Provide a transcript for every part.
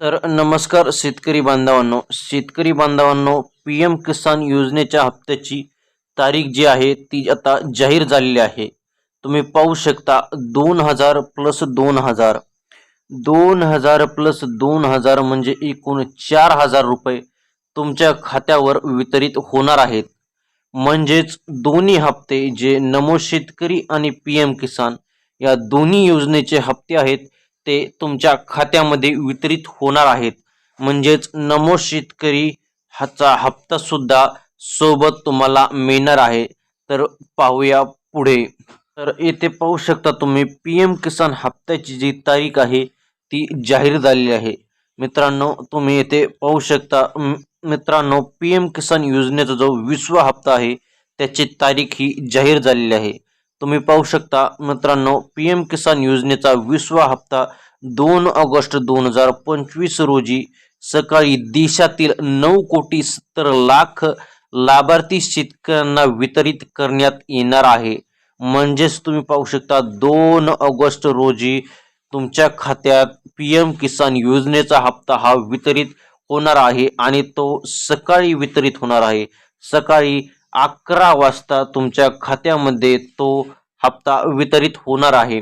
तर नमस्कार शेतकरी बांधवांनो. शेतकरी बांधवांनो पी एम किसान योजनेच्या हप्त्याची तारीख जी आहे ती आता जाहीर झालेली आहे. तुम्ही पाहू शकता दोन हजार प्लस दोन हजार. दोन हजार प्लस दोन हजार म्हणजे एकूण चार हजार रुपये तुमच्या खात्यावर वितरित होणार आहेत. म्हणजेच दोन्ही हप्ते जे नमो शेतकरी आणि पी एम किसान या दोन्ही योजनेचे हप्ते आहेत ते तुमच्या खात्यामध्ये वितरित होणार आहेत. म्हणजेच नमो शेतकरी ह्याचा हप्ता सुद्धा सोबत तुम्हाला मिळणार आहे. तर पाहूया पुढे. तर येथे पाहू शकता तुम्ही पी एम किसान हप्त्याची जी तारीख आहे ती जाहीर झालेली आहे. मित्रांनो तुम्ही येथे पाहू शकता मित्रांनो पी एम किसान योजनेचा जो विसवा हप्ता आहे त्याची तारीख ही जाहीर झालेली आहे. तुम्ही पाहू शकता मित्रांनो पी एम किसान योजनेचा विसवा हप्ता दोन ऑगस्ट दोन हजार पंचवीस रोजी सकाळी देशातील नऊ कोटी सत्तर लाख लाभार्थी शेतकऱ्यांना वितरित करण्यात येणार आहे. म्हणजेच तुम्ही पाहू शकता दोन ऑगस्ट रोजी तुमच्या खात्यात पी एम किसान योजनेचा हप्ता हा वितरित होणार आहे आणि तो सकाळी वितरित होणार आहे. सकाळी अकरा वाजता तुमच्या खात्यामध्ये तो हप्ता वितरित होणार आहे.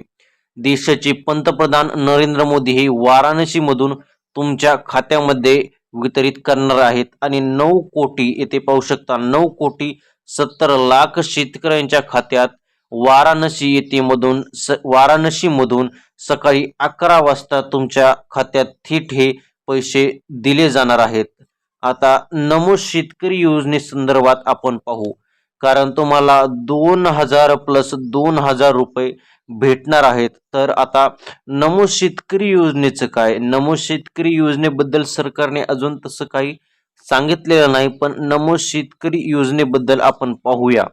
देशाचे पंतप्रधान नरेंद्र मोदी हे वाराणसीमधून तुमच्या खात्यामध्ये वितरित करणार आहेत आणि नऊ कोटी येथे पाहू शकता नऊ कोटी सत्तर लाख शेतकऱ्यांच्या खात्यात वाराणसी येथे मधून स वाराणसीमधून सकाळी अकरा वाजता तुमच्या खात्यात थेट हे पैसे दिले जाणार आहेत. आता नमो शेतकरी योजनेसंदर्भात आपण पाहू. कारण तुम्हाला दोन हजार प्लस दोन हजार रुपये भेटणार आहेत. तर आता नमो शेतकरी योजनेचं काय? नमो शेतकरी योजनेबद्दल सरकारने अजून तसं काही सांगितलेलं नाही पण नमो शेतकरी योजनेबद्दल आपण पाहूया.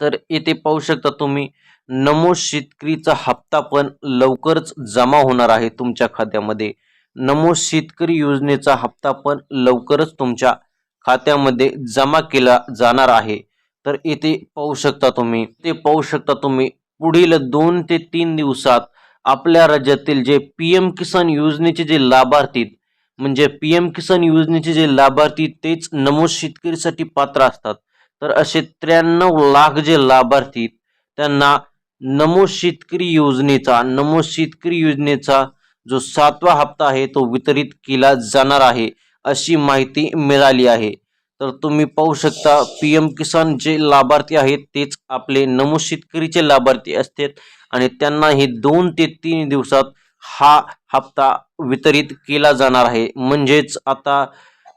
तर येथे पाहू शकता तुम्ही नमो शेतकरीचा हप्ता पण लवकरच जमा होणार आहे तुमच्या खात्यामध्ये. नमो शेतकरी योजनेचा हप्ता पण लवकरच तुमच्या खात्यामध्ये जमा केला जाणार आहे. तर येथे पाहू शकता तुम्ही ते पाहू शकता तुम्ही पुढील दोन ते तीन दिवसात आपल्या राज्यातील जे पी एम किसान योजनेचे जे लाभार्थी म्हणजे पी एम किसान योजनेचे जे लाभार्थी तेच नमो शेतकरीसाठी पात्र असतात. तर असे त्र्याण्णव लाख जे लाभार्थी त्यांना नमो शेतकरी योजनेचा नमो शेतकरी योजनेचा जो सातवा हप्ता आहे तो वितरित केला जाणार आहे अशी माहिती मिळाली आहे. तर तुम्ही पाहू शकता पी एम किसान जे लाभार्थी आहेत तेच आपले नमो शेतकरीचे लाभार्थी असतात आणि त्यांना हे दोन ते तीन दिवसात हा हप्ता वितरित केला जाणार आहे. म्हणजेच आता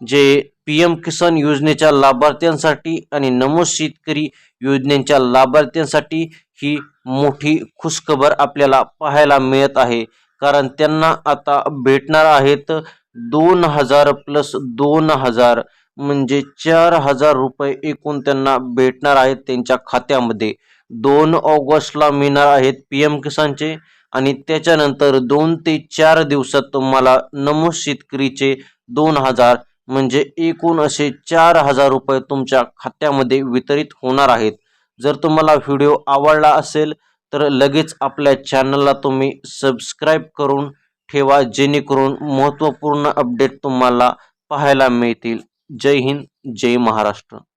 जे पी एम किसान योजनेच्या लाभार्थ्यांसाठी आणि नमो शेतकरी योजनेच्या लाभार्थ्यांसाठी ही मोठी खुशखबर आपल्याला पाहायला मिळत आहे. कारण त्यांना आता भेटणार आहेत दोन हजार प्लस दोन हजार म्हणजे चार हजार रुपये एकूण त्यांना भेटणार आहेत त्यांच्या खात्यामध्ये. दोन ऑगस्टला मिळणार आहेत पी एम किसानचे आणि त्याच्यानंतर दोन ते चार दिवसात तुम्हाला नमो शेतकरीचे दोन हजार म्हणजे एकूण असे चार हजार रुपये तुमच्या खात्यामध्ये वितरित होणार आहेत. जर तुम्हाला व्हिडिओ आवडला असेल तर लगेच आपल्या चॅनलला तुम्ही सबस्क्राईब करून ठेवा जेणेकरून महत्त्वपूर्ण अपडेट तुम्हाला पाहायला मिळतील. जय हिंद जय महाराष्ट्र.